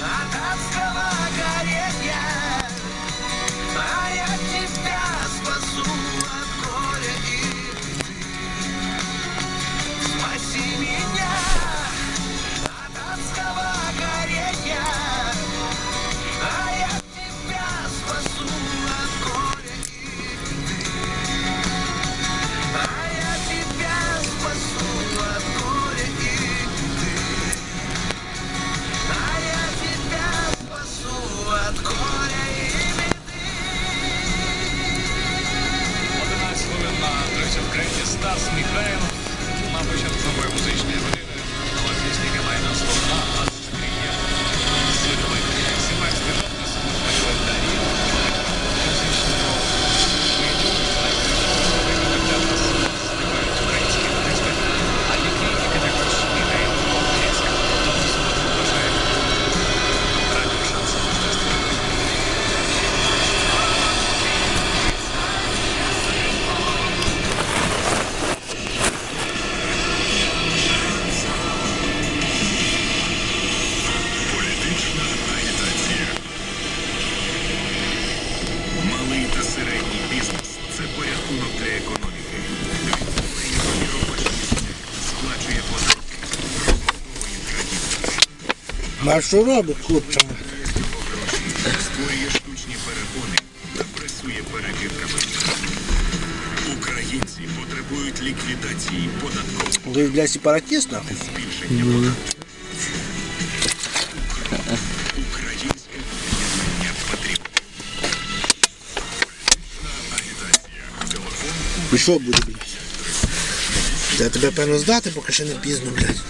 I'm Not scared. Стас Михайлов. Нам почав нове музичне А що робить, хлопче? Створює штучні перепони та пресує перекидками. Українці потребують ліквідації податкових. Ви для сепаратіст. Збільшення податків. Українське буде, блядь. Та тебе певно здати, поки ще не пізно, блядь.